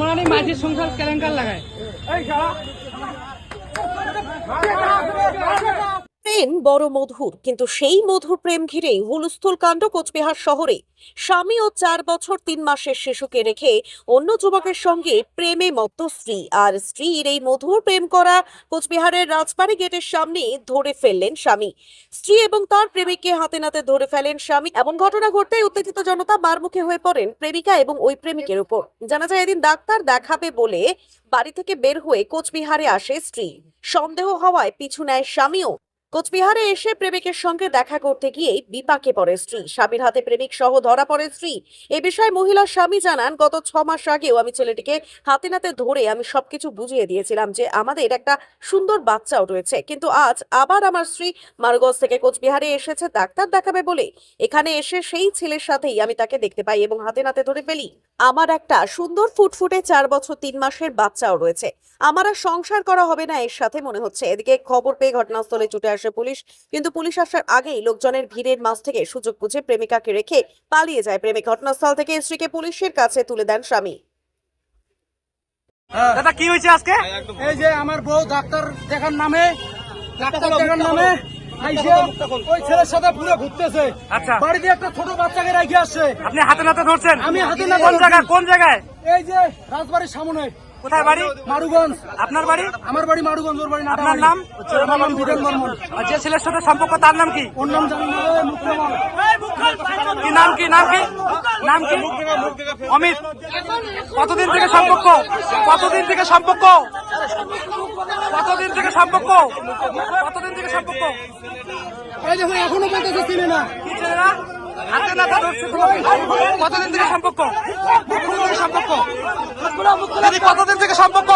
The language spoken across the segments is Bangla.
মানে মাঝে সংসার কেলেঙ্কার লাগায়। প্রেম বড় মধুর, কিন্তু সেই মধুর প্রেম ঘিরেই হুলস্থুল কাণ্ড কোচবিহার শহরে। স্বামী ও চার বছর তিন মাসের শিশুকে রেখে অন্য যুবকের সঙ্গে প্রেমে মত্ত স্ত্রী। আর স্ত্রীর এই মধুর প্রেম করা কোচবিহারের রাজবাড়ি গেটের সামনে ধরে ফেললেন স্বামী। স্ত্রী এবং তার প্রেমিককে হাতে নাতে ধরে ফেলেন স্বামী। এমন ঘটনা ঘটতে উত্তেজিত জনতা মারমুখে হয়ে পড়েন প্রেমিকা এবং ওই প্রেমিকের উপর। জানা যায় এদিন ডাক্তার দেখাবে বলে বাড়ি থেকে বের হয়ে কোচবিহারে আসে স্ত্রী। সন্দেহ হওয়ায় পিছু নেয় স্বামীও। কোচবিহারে এসে প্রেমিকের সঙ্গে দেখা করতে গিয়ে বিপাকে পড়ে স্ত্রী। স্বামীর হাতে প্রেমিক সহ ধরা পড়ে স্ত্রী। এ বিষয়ে মহিলার স্বামী জানান, গত ছ মাস আগেও আমি ছেলেটিকে হাতে নাতে ধরে আমি সবকিছু বুঝিয়ে দিয়েছিলাম যে আমাদের একটা সুন্দর বাচ্চাও রয়েছে। কিন্তু আজ আবার আমার স্ত্রী মারগজ থেকে কোচবিহারে এসেছে, ডাক্তার দেখাবে বলে। এখানে এসে সেই ছেলের সাথেই আমি তাকে দেখতে পাই এবং হাতে নাতে ধরে ফেলি। আমার একটা সুন্দর ফুটফুটে চার বছর তিন মাসের বাচ্চাও রয়েছে। আমার আর সংসার করা হবে না এর সাথে মনে হচ্ছে। এদিকে খবর পেয়ে ঘটনাস্থলে ছুটে আসে পুলিশ। কিন্তু পুলিশ আসার আগেই লোকজনের ভিড়ের মাঝ থেকে সুযোগ বুঝে প্রেমিকাকে রেখে পালিয়ে যায় প্রেমিক। ঘটনাস্থল থেকে স্ত্রীকে পুলিশের কাছে তুলে দেন স্বামী। দাদা কি হয়েছে আজকে? এই যে আমার বউ ডাক্তার দেখার নামে ডাক্তার দেখার নামে ওই ছেলের সাথে পুরো ঘুরতেছে। আচ্ছা। বাড়িতে একটা ছোট বাচ্চাকে রেখে আসছে। আপনি হাতে নাতে ধরছেন? আমি হাতে নাতে কোন জায়গায়? কোন জায়গায়? এই যে রাজবাড়ির সামনে। কোথায় বাড়ি? মারুগঞ্জ। আপনার বাড়ি? আমার বাড়ি মারুগঞ্জ ওর বাড়ি আপনার নাম? আমার নাম বিরেন বর্মন আর যে ছেলের সাথে সম্পর্ক তার নাম কি? ওর নাম জানি না কি নাম কি? নাম কি? নাম কি? অমিত। কতদিন থেকে সম্পর্ক? কতদিন থেকে সম্পর্ক? কতদিন থেকে সম্পর্ক? কতদিন থেকে সম্পর্ক? এই দেখুন এখনও পর্যন্ত চিনি না। কি হাতে সম্পর্ক? কতদিন থেকে সম্পর্ক? দিদি, কতদিন থেকে সম্পর্ক?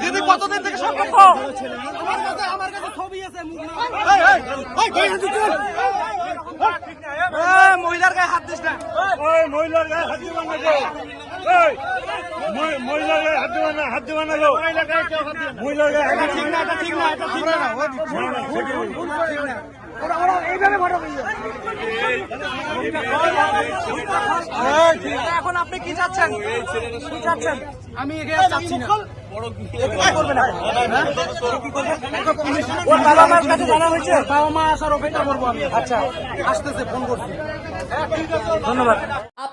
দিদি, কতদিন থেকে সম্পর্ক? আমার কাছে ছবি আছে মহিলার গায়ে হাত দিস না। মহিলার গায়ে হাত মহি- মহিলার গায়ে হাত দিবা না হাত দিবা না গো। মহিলার গায়ে হাত ঠিক না এটা ঠিক না এটা ঠিক না। এখন আপনি কি চাচ্ছেন? কি চাচ্ছেন? আমি একে চাচ্ছি না। ওর বাবা মার কাছে জানা হয়েছে। বাবা মা আসার অপেক্ষা করব আমি। আচ্ছা। আসতেছে ফোন করছি। ধন্যবাদ।